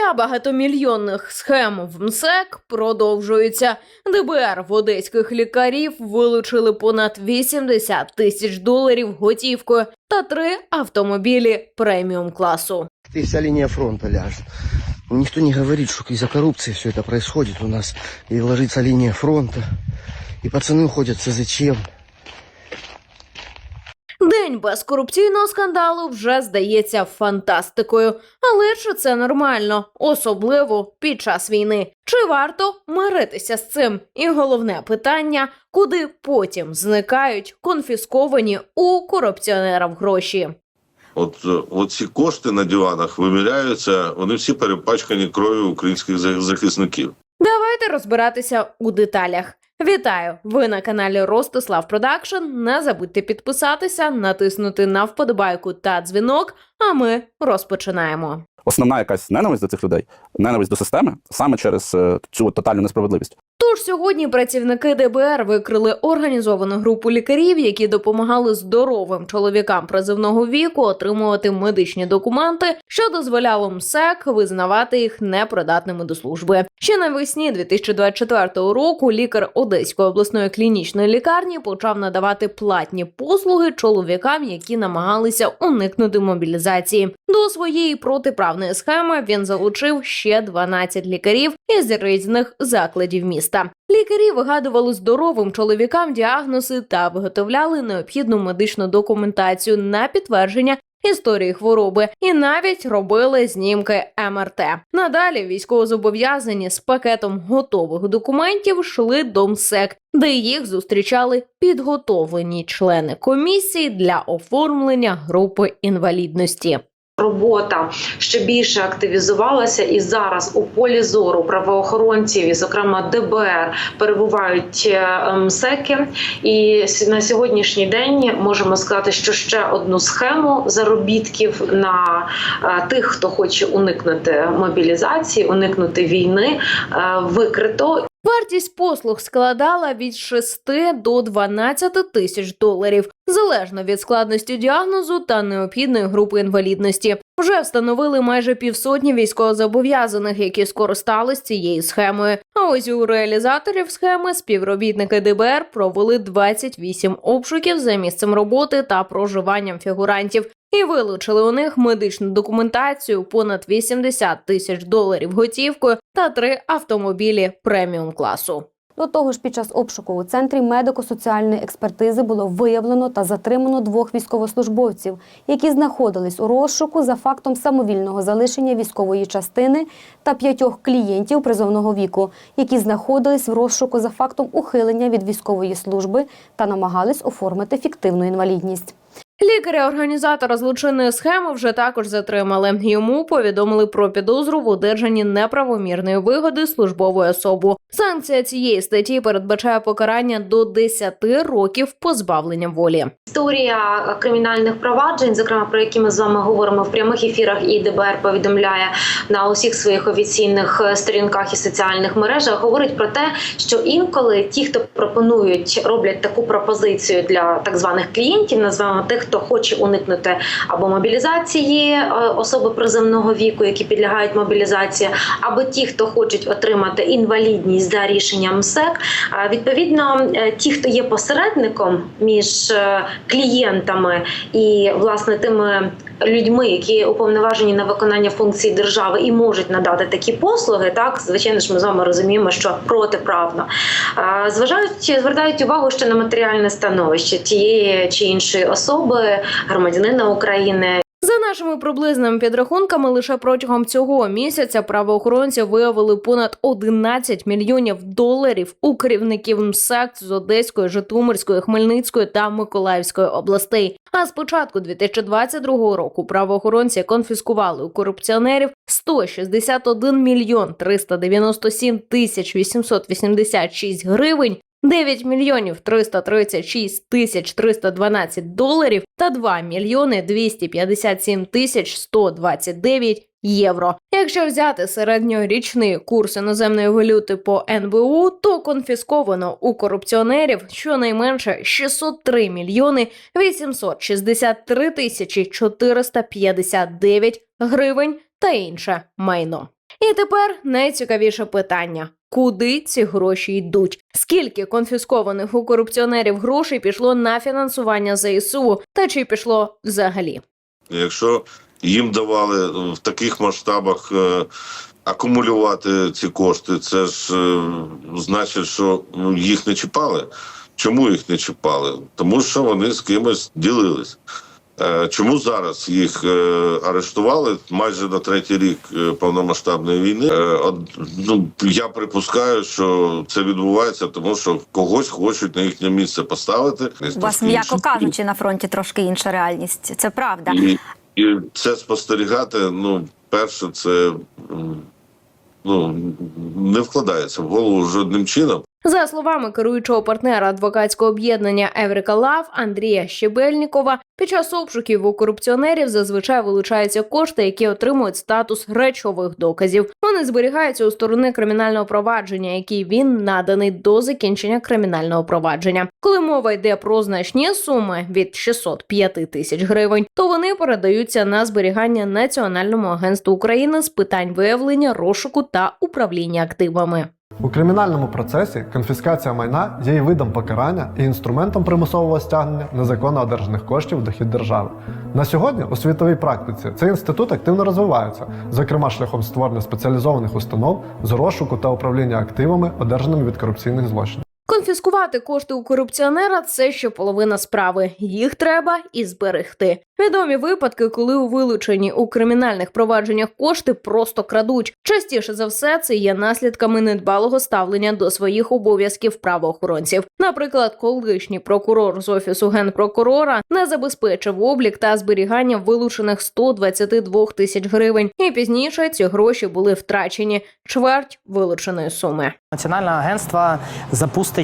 Розкриття багатомільйонних схем в МСЕК продовжується. ДБР в одеських лікарів вилучили понад 80 тисяч доларів готівкою та три автомобілі преміум класу. И вся линия фронта ляжет. Ну, Никто не говорит, что из-за коррупции все это происходит у нас. И ложится линия фронта. И пацаны уходят зачем? День без корупційного скандалу вже здається фантастикою. Але чи це нормально, особливо під час війни? Чи варто миритися з цим? І головне питання: куди потім зникають конфісковані у корупціонерів гроші? От, е, от ці кошти на диванах виміряються, вони всі перепачкані кров'ю українських захисників. Давайте розбиратися у деталях. Вітаю! Ви на каналі Ростислав Продакшн. Не забудьте підписатися, натиснути на вподобайку та дзвінок. А ми розпочинаємо. Основна якась ненависть до цих людей, ненависть до системи саме через е, цю тотальну несправедливість. Тож сьогодні працівники ДБР викрили організовану групу лікарів, які допомагали здоровим чоловікам призивного віку отримувати медичні документи, що дозволяло МСЕК визнавати їх непридатними до служби. Ще навесні 2024 року лікар Одеської обласної клінічної лікарні почав надавати платні послуги чоловікам, які намагалися уникнути мобілізації. До своєї протиправної схеми він залучив ще 12 лікарів із різних закладів міста. Лікарі вигадували здоровим чоловікам діагнози та виготовляли необхідну медичну документацію на підтвердження. Історії хвороби і навіть робили знімки МРТ. Надалі військовозобов'язані з пакетом готових документів йшли до МСЕК, де їх зустрічали підготовлені члени комісії для оформлення групи інвалідності. Робота ще більше активізувалася, і зараз у полі зору правоохоронців, і зокрема ДБР, перебувають е, МСЕКи. І на сьогоднішній день можемо сказати, що ще одну схему заробітків на е, тих, хто хоче уникнути мобілізації, уникнути війни, е, викрито. Вартість послуг складала від 6 до 12 тисяч доларів, залежно від складності діагнозу та необхідної групи інвалідності. Вже встановили майже півсотні військовозобов'язаних, які скористались цією схемою. А ось у реалізаторів схеми співробітники ДБР провели 28 обшуків за місцем роботи та проживанням фігурантів. І вилучили у них медичну документацію, понад 80 тисяч доларів готівкою та три автомобілі преміум класу. До того ж, під час обшуку у центрі медико-соціальної експертизи було виявлено та затримано двох військовослужбовців, які знаходились у розшуку за фактом самовільного залишення військової частини та п'ятьох клієнтів призовного віку, які знаходились в розшуку за фактом ухилення від військової служби та намагались оформити фіктивну інвалідність. Лікаря-організатора злочинної схеми вже також затримали. Йому повідомили про підозру в одержанні неправомірної вигоди службової особи. Санкція цієї статті передбачає покарання до 10 років позбавлення волі. Історія кримінальних проваджень, зокрема про які ми з вами говоримо в прямих ефірах, і ДБР повідомляє на усіх своїх офіційних е, сторінках і соціальних мережах, говорить про те, що інколи ті, хто пропонують, роблять таку пропозицію для так званих клієнтів, називаємо тих, хто хоче уникнути або мобілізації е, особи приземного віку, які підлягають мобілізації, або ті, хто хочуть отримати інвалідність за рішенням МСЕК. Е, Відповідно, е, ті, хто є посередником між клієнтами і власне тими людьми, які уповноважені на виконання функцій держави і можуть надати такі послуги, так звичайно ж, ми з вами розуміємо, що протиправно зважають, звертають увагу ще на матеріальне становище тієї чи іншої особи, громадянина України. За нашими приблизними підрахунками, лише протягом цього місяця правоохоронці виявили понад 11 мільйонів доларів у керівників МСЕК з Одеської, Житомирської, Хмельницької та Миколаївської областей. А з початку 2022 року правоохоронці конфіскували у корупціонерів 161 мільйон 397 тисяч 886 гривень. 9 мільйонів 336 тисяч 312 доларів та 2 мільйони 257 тисяч 129 євро. Якщо взяти середньорічний курс іноземної валюти по НБУ, то конфісковано у корупціонерів щонайменше 603 мільйони 863 тисячі 459 гривень та інше майно. І тепер найцікавіше питання: куди ці гроші йдуть? Скільки конфіскованих у корупціонерів грошей пішло на фінансування ЗСУ, та чи пішло взагалі? Якщо їм давали в таких масштабах е, акумулювати ці кошти, це ж е, значить, що ну, їх не чіпали. Чому їх не чіпали? Тому що вони з кимось ділились. Е, Чому зараз їх е, арештували майже на третій рік е, повномасштабної війни? Ну, я припускаю, що це відбувається, тому що когось хочуть на їхнє місце поставити. У вас, м'яко кажучи, на фронті трошки інша реальність. Це правда. І, і це спостерігати, ну, перше, це ну, не вкладається в голову жодним чином. За словами керуючого партнера адвокатського об'єднання Еврика Лав Андрія Щебельнікова, під час обшуків у корупціонерів зазвичай вилучаються кошти, які отримують статус речових доказів. Вони зберігаються у сторони кримінального провадження, який він наданий до закінчення кримінального провадження. Коли мова йде про значні суми від 605 тисяч гривень, то вони передаються на зберігання Національному агентству України з питань виявлення, розшуку та управління активами. У кримінальному процесі конфіскація майна є і видом покарання і інструментом примусового стягнення незаконно одержаних коштів в дохід держави. На сьогодні у світовій практиці цей інститут активно розвивається, зокрема шляхом створення спеціалізованих установ з розшуку та управління активами, одержаними від корупційних злочинів. Конфіскувати кошти у корупціонера це ще половина справи. Їх треба і зберегти. Відомі випадки, коли у вилучені у кримінальних провадженнях кошти просто крадуть. Частіше за все, це є наслідками недбалого ставлення до своїх обов'язків правоохоронців. Наприклад, колишній прокурор з офісу генпрокурора не забезпечив облік та зберігання вилучених 122 тисяч гривень, і пізніше ці гроші були втрачені чверть вилученої суми. Національне агентство запустить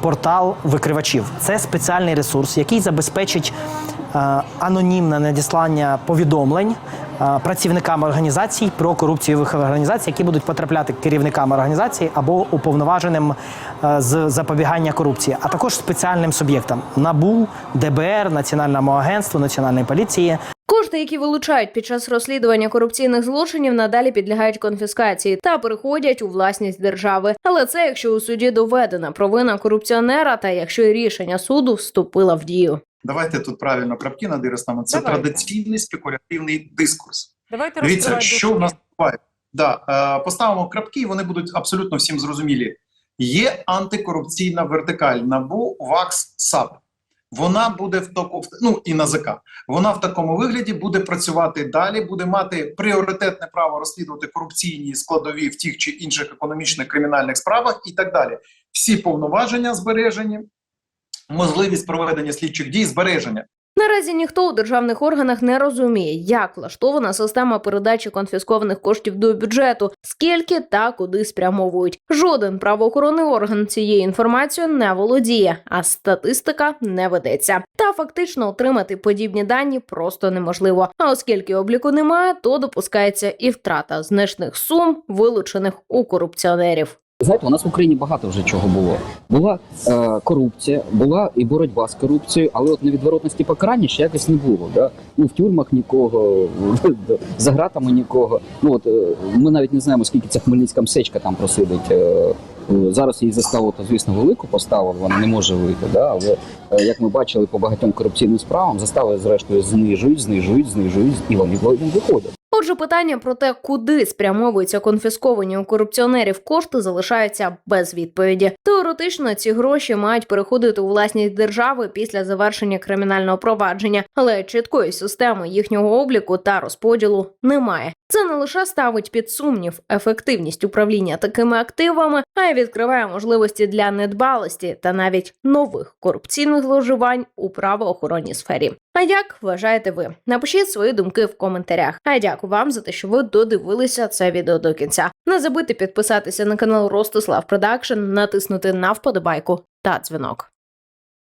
портал викривачів. Це спеціальний ресурс, який забезпечить е, анонімне надіслання повідомлень е, працівникам організацій про корупцію в організацій, які будуть потрапляти керівникам організації або уповноваженим е, з запобігання корупції, а також спеціальним суб'єктам НАБУ, ДБР, Національному агентству, Національної поліції. Кошти, які вилучають під час розслідування корупційних злочинів, надалі підлягають конфіскації та переходять у власність держави. Але це якщо у суді доведена провина корупціонера, та якщо рішення суду вступило в дію. Давайте тут правильно крапки над. Це Давайте. традиційний спекулятивний дискурс. Давайте Дивіться, що в нас буває. Да, е, поставимо крапки, і вони будуть абсолютно всім зрозумілі. Є антикорупційна вертикаль НАБУ, ВАКС, САП. Вона буде в таку, ну і НАЗК. Вона в такому вигляді буде працювати далі, буде мати пріоритетне право розслідувати корупційні складові в тих чи інших економічних кримінальних справах і так далі. Всі повноваження збережені, можливість проведення слідчих дій збереження. Наразі ніхто у державних органах не розуміє, як влаштована система передачі конфіскованих коштів до бюджету, скільки та куди спрямовують. Жоден правоохоронний орган цією інформацією не володіє, а статистика не ведеться. Та фактично отримати подібні дані просто неможливо. А оскільки обліку немає, то допускається і втрата значних сум, вилучених у корупціонерів. Знаєте, у нас в Україні багато вже чого було. Була е, корупція, була і боротьба з корупцією, але от невідворотності покарання ще якось не було. Да? Ну в тюрмах нікого, за гратами нікого. Ну от е, ми навіть не знаємо, скільки ця хмельницька мсечка там просидить. Е, е, зараз її заставу, то звісно, велику поставили, вона не може вийти. Да? Але е, як ми бачили по багатьом корупційним справам, застави зрештою знижують, знижують, знижують, і вони виходять. Отже, питання про те, куди спрямовуються конфісковані у корупціонерів кошти, залишається без відповіді. Теоретично ці гроші мають переходити у власність держави після завершення кримінального провадження, але чіткої системи їхнього обліку та розподілу немає. Це не лише ставить під сумнів ефективність управління такими активами, а й відкриває можливості для недбалості та навіть нових корупційних зловживань у правоохоронній сфері. А як вважаєте ви? Напишіть свої думки в коментарях. А дякую вам за те, що ви додивилися це відео до кінця. Не забудьте підписатися на канал Ростислав Продакшн, натиснути на вподобайку та дзвінок.